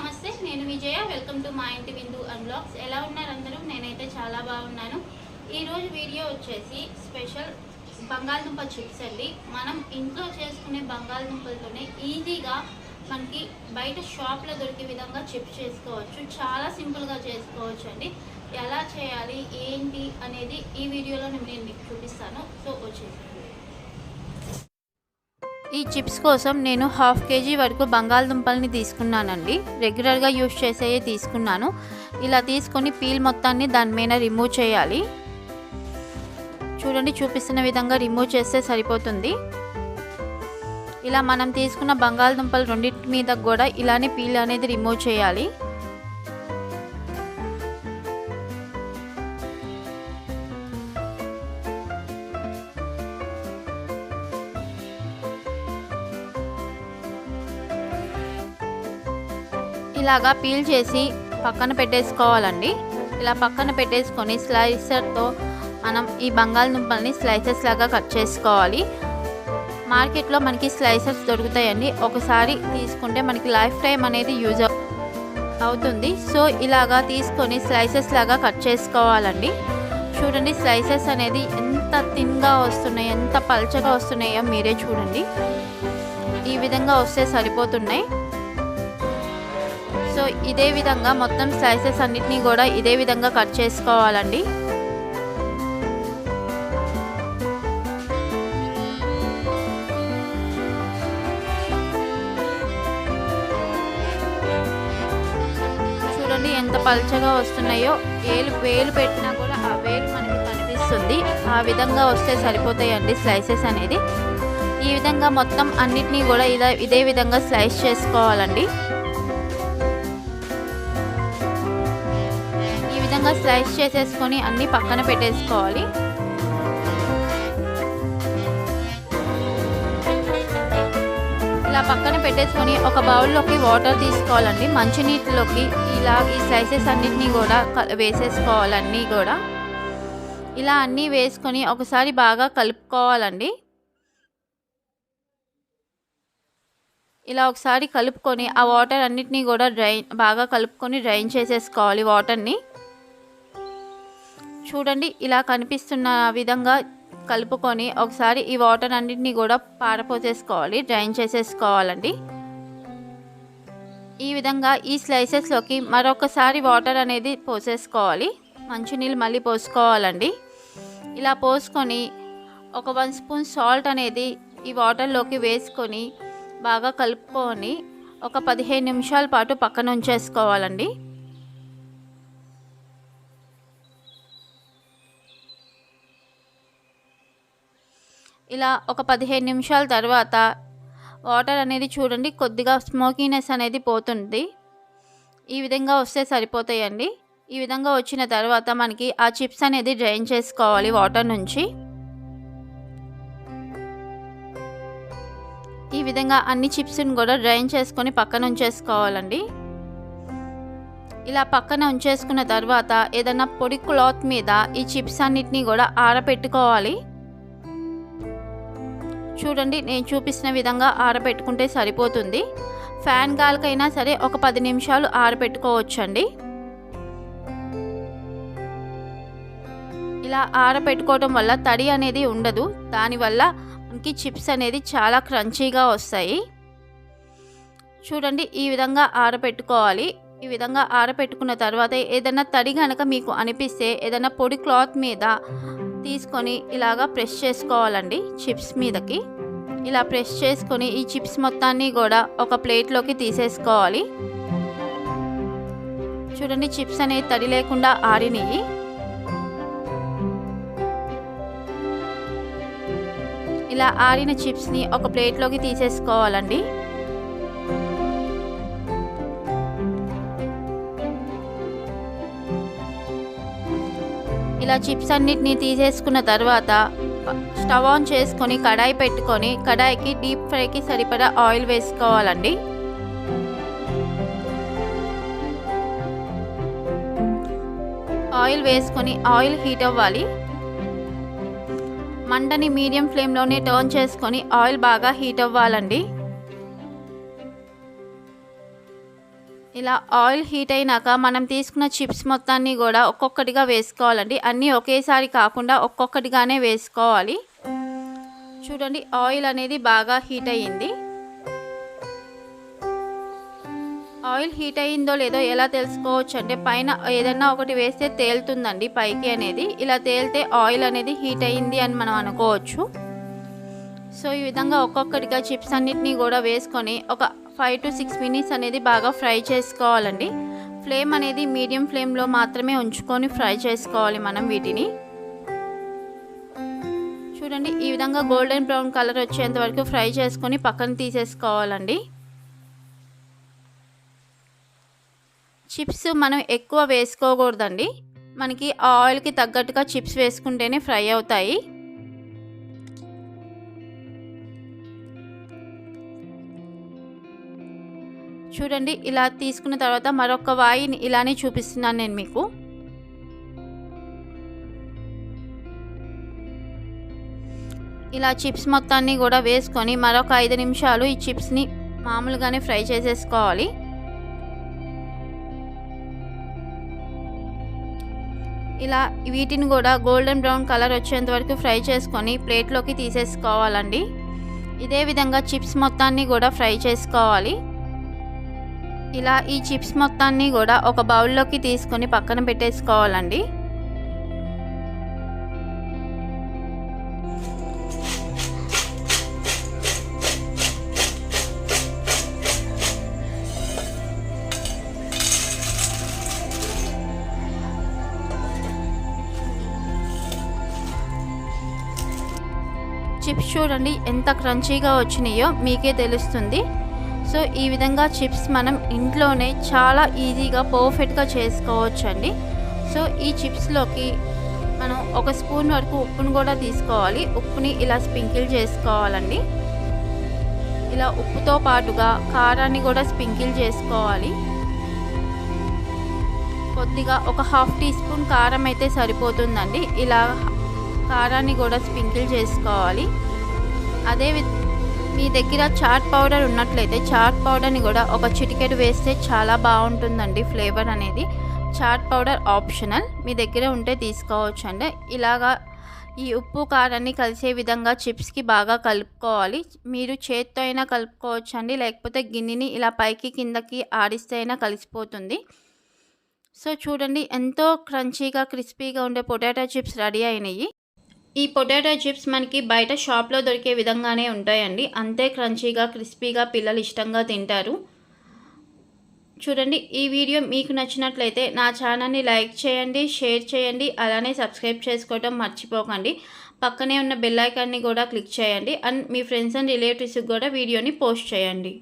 నమస్తే నేను విజయ. Welcome to మా ఇంటి విందు అండ్ బ్లాగ్స్ ఎలా ఉన్నారు అందరూ? నేనైతే చాలా బాగున్నాను. ఈరోజు వీడియో వచ్చేసి స్పెషల్ బంగాళదుంప చిప్స్ అండి. మనం ఇంట్లో చేసుకునే బంగాళదుంపలతోనే ఈజీగా మనకి బయట షాప్లో దొరికే విధంగా చిప్స్ చేసుకోవచ్చు. చాలా సింపుల్గా చేసుకోవచ్చు అండి. ఎలా చేయాలి ఏంటి అనేది ఈ వీడియోలో నేను మీకు చూపిస్తాను. సో వచ్చేసి ఈ చిప్స్ కోసం నేను హాఫ్ కేజీ వరకు బంగాళదుంపల్ని తీసుకున్నానండి. రెగ్యులర్గా యూస్ చేసేవి తీసుకున్నాను. ఇలా తీసుకొని పీల్ మొత్తాన్ని దాని మీద రిమూవ్ చేయాలి. చూడండి చూపిస్తున్న విధంగా రిమూవ్ చేస్తే సరిపోతుంది. ఇలా మనం తీసుకున్న బంగాళదుంపలు రెండింటి మీద కూడా ఇలానే పీల్ అనేది రిమూవ్ చేయాలి. ఇలాగా పీల్ చేసి పక్కన పెట్టేసుకోవాలండి. ఇలా పక్కన పెట్టేసుకొని స్లైసర్తో మనం ఈ బంగాళదుంపల్ని స్లైసెస్ లాగా కట్ చేసుకోవాలి. మార్కెట్లో మనకి స్లైసెస్ దొరుకుతాయండి. ఒకసారి తీసుకుంటే మనకి లైఫ్ టైం అనేది యూజ్ అవుతుంది. సో ఇలాగా తీసుకొని స్లైసెస్ లాగా కట్ చేసుకోవాలండి. చూడండి స్లైసెస్ అనేది ఎంత థిన్గా వస్తున్నాయి ఎంత పల్చగా వస్తున్నాయో మీరే చూడండి. ఈ విధంగా వస్తే సరిపోతున్నాయి. సో ఇదే విధంగా మొత్తం స్లైసెస్ అన్నిటినీ కూడా ఇదే విధంగా కట్ చేసుకోవాలండి. చూడండి ఎంత పల్చగా వస్తున్నాయో. వేలు వేలు పెట్టినా కూడా ఆ వేలు మనకి కనిపిస్తుంది. ఆ విధంగా వస్తే సరిపోతాయండి స్లైసెస్ అనేది. ఈ విధంగా మొత్తం అన్నిటినీ కూడా ఇలా ఇదే విధంగా స్లైస్ చేసుకోవాలండి. విధంగా స్లైస్ చేసేసుకొని అన్ని పక్కన పెట్టేసుకోవాలి. ఇలా పక్కన పెట్టేసుకొని ఒక బౌల్లోకి వాటర్ తీసుకోవాలండి. మంచినీటిలోకి ఇలా ఈ స్లైసెస్ అన్నిటినీ కూడా వేసేసుకోవాలి అన్నీ కూడా. ఇలా అన్నీ వేసుకొని ఒకసారి బాగా కలుపుకోవాలండి. ఇలా ఒకసారి కలుపుకొని ఆ వాటర్ అన్నిటినీ కూడా డ్రైన్ బాగా కలుపుకొని డ్రైన్ చేసేసుకోవాలి వాటర్ని. చూడండి ఇలా కనిపిస్తున్న విధంగా కలుపుకొని ఒకసారి ఈ వాటర్ అన్నింటినీ కూడా పారపోసేసుకోవాలి డ్రైన్ చేసేసుకోవాలండి. ఈ విధంగా ఈ స్లైసెస్లోకి మరొకసారి వాటర్ అనేది పోసేసుకోవాలి. మంచినీళ్ళు మళ్ళీ పోసుకోవాలండి. ఇలా పోసుకొని ఒక వన్ స్పూన్ సాల్ట్ అనేది ఈ వాటర్లోకి వేసుకొని బాగా కలుపుకొని ఒక పదిహేను నిమిషాల పాటు పక్కన ఉంచేసుకోవాలండి. ఇలా ఒక పదిహేను నిమిషాల తర్వాత వాటర్ అనేది చూడండి కొద్దిగా స్మోకీనెస్ అనేది పోతుంది. ఈ విధంగా వస్తే సరిపోతాయండి. ఈ విధంగా వచ్చిన తర్వాత మనకి ఆ చిప్స్ అనేది డ్రైన్ చేసుకోవాలి వాటర్ నుంచి. ఈ విధంగా అన్ని చిప్స్ని కూడా డ్రైన్ చేసుకొని పక్కన ఉంచేసుకోవాలండి. ఇలా పక్కన ఉంచేసుకున్న తర్వాత ఏదైనా పొడి క్లాత్ మీద ఈ చిప్స్ అన్నిటినీ కూడా ఆరబెట్టుకోవాలి చూడండి నేను చూపిస్తున్న విధంగా ఆరబెట్టుకుంటే సరిపోతుంది. ఫ్యాన్ గాలికైనా సరే ఒక పది నిమిషాలు ఆరబెట్టుకోవచ్చండి. ఇలా ఆరబెట్టుకోవడం వల్ల తడి అనేది ఉండదు. దానివల్ల మనకి చిప్స్ అనేది చాలా క్రంచీగా వస్తాయి. చూడండి ఈ విధంగా ఆరబెట్టుకోవాలి. ఈ విధంగా ఆరబెట్టుకున్న తర్వాత ఏదైనా తడి కనుక మీకు అనిపిస్తే ఏదైనా పొడి క్లాత్ మీద తీసుకొని ఇలాగా ప్రెస్ చేసుకోవాలండి చిప్స్ మీదకి. ఇలా ప్రెస్ చేసుకొని ఈ చిప్స్ మొత్తాన్ని కూడా ఒక ప్లేట్లోకి తీసేసుకోవాలి. చూడండి చిప్స్ అనేవి తడి లేకుండా ఆరినవి ఇలా ఆరిన చిప్స్ని ఒక ప్లేట్లోకి తీసేసుకోవాలండి. ఇలా చిప్స్ అన్నిటిని తీసేసుకున్న తర్వాత స్టవ్ ఆన్ చేసుకొని కడాయి పెట్టుకొని కడాయికి డీప్ ఫ్రైకి సరిపడా ఆయిల్ వేసుకోవాలండి. ఆయిల్ వేసుకొని ఆయిల్ హీట్ అవ్వాలి. మంటని మీడియం ఫ్లేమ్లోనే టర్న్ చేసుకొని ఆయిల్ బాగా హీట్ అవ్వాలండి. ఇలా ఆయిల్ హీట్ అయినాక మనం తీసుకున్న చిప్స్ మొత్తాన్ని కూడా ఒక్కొక్కటిగా వేసుకోవాలండి. అన్నీ ఒకేసారి కాకుండా ఒక్కొక్కటిగానే వేసుకోవాలి. చూడండి ఆయిల్ అనేది బాగా హీట్ అయ్యింది. ఆయిల్ హీట్ అయ్యిందో లేదో ఎలా తెలుసుకోవచ్చు అంటే పైన ఏదన్నా ఒకటి వేస్తే తేలుతుందండి పైకి అనేది. ఇలా తేలితే ఆయిల్ అనేది హీట్ అయ్యింది అని మనం అనుకోవచ్చు. సో ఈ విధంగా ఒక్కొక్కటిగా చిప్స్ అన్నిటినీ కూడా వేసుకొని ఒక ఫైవ్ టు సిక్స్ మినిట్స్ అనేది బాగా ఫ్రై చేసుకోవాలండి. ఫ్లేమ్ అనేది మీడియం ఫ్లేమ్లో మాత్రమే ఉంచుకొని ఫ్రై చేసుకోవాలి మనం వీటిని. చూడండి ఈ విధంగా గోల్డెన్ బ్రౌన్ కలర్ వచ్చేంత వరకు ఫ్రై చేసుకొని పక్కన తీసేసుకోవాలండి. చిప్స్ మనం ఎక్కువ వేసుకోకూడదండి. మనకి ఆయిల్కి తగ్గట్టుగా చిప్స్ వేసుకుంటేనే ఫ్రై అవుతాయి. చూడండి ఇలా తీసుకున్న తర్వాత మరొక వాయిని ఇలానే చూపిస్తున్నాను నేను మీకు. ఇలా చిప్స్ మొత్తాన్ని కూడా వేసుకొని మరొక ఐదు నిమిషాలు ఈ చిప్స్ని మామూలుగానే ఫ్రై చేసేసుకోవాలి. ఇలా వీటిని కూడా గోల్డెన్ బ్రౌన్ కలర్ వచ్చేంత వరకు ఫ్రై చేసుకొని ప్లేట్లోకి తీసేసుకోవాలండి. ఇదే విధంగా చిప్స్ మొత్తాన్ని కూడా ఫ్రై చేసుకోవాలి. ఇలా ఈ చిప్స్ మొత్తాన్ని కూడా ఒక బౌల్లోకి తీసుకొని పక్కన పెట్టేసుకోవాలండి. చిప్స్ చూడండి ఎంత క్రంచీగా వచ్చినాయో మీకే తెలుస్తుంది. సో ఈ విధంగా చిప్స్ మనం ఇంట్లోనే చాలా ఈజీగా పర్ఫెక్ట్గా చేసుకోవచ్చండి. సో ఈ చిప్స్లోకి మనం ఒక స్పూన్ వరకు ఉప్పును కూడా తీసుకోవాలి. ఉప్పుని ఇలా స్ప్రింకిల్ చేసుకోవాలండి. ఇలా ఉప్పుతో పాటుగా కారాన్ని కూడా స్ప్రింకిల్ చేసుకోవాలి. కొద్దిగా ఒక హాఫ్ టీ స్పూన్ కారం అయితే సరిపోతుందండి. ఇలా కారాన్ని కూడా స్ప్రింకిల్ చేసుకోవాలి. అదే మీ దగ్గర చాట్ పౌడర్ ఉన్నట్లయితే చాట్ పౌడర్ని కూడా ఒక చిటికెట్ వేస్తే చాలా బాగుంటుందండి ఫ్లేవర్ అనేది. Chat powder optional. మీ దగ్గర ఉంటే తీసుకోవచ్చు అండి ఇలాగా ఈ ఉప్పు కారాన్ని కలిసే విధంగా చిప్స్కి బాగా కలుపుకోవాలి. మీరు చేత్తో అయినా కలుపుకోవచ్చు అండి లేకపోతే గిన్నెని ఇలా పైకి కిందకి ఆడిస్తే అయినా కలిసిపోతుంది. సో చూడండి. ఎంతో క్రంచీగా క్రిస్పీగా ఉండే పొటాటో చిప్స్ రెడీ అయినాయి. ఈ పొటాటో చిప్స్ మనకి బయట షాప్లో దొరికే విధంగానే ఉంటాయండి. అంతే క్రంచీగా క్రిస్పీగా పిల్లలు ఇష్టంగా తింటారు. చూడండి ఈ వీడియో మీకు నచ్చినట్లయితే నా ఛానల్ని లైక్ చేయండి షేర్ చేయండి అలానే సబ్స్క్రైబ్ చేసుకోవటం మర్చిపోకండి. పక్కనే ఉన్న బెల్ ఐకాన్ని కూడా క్లిక్ చేయండి. అండ్ మీ ఫ్రెండ్స్ అండ్ రిలేటివ్స్కి కూడా వీడియోని పోస్ట్ చేయండి.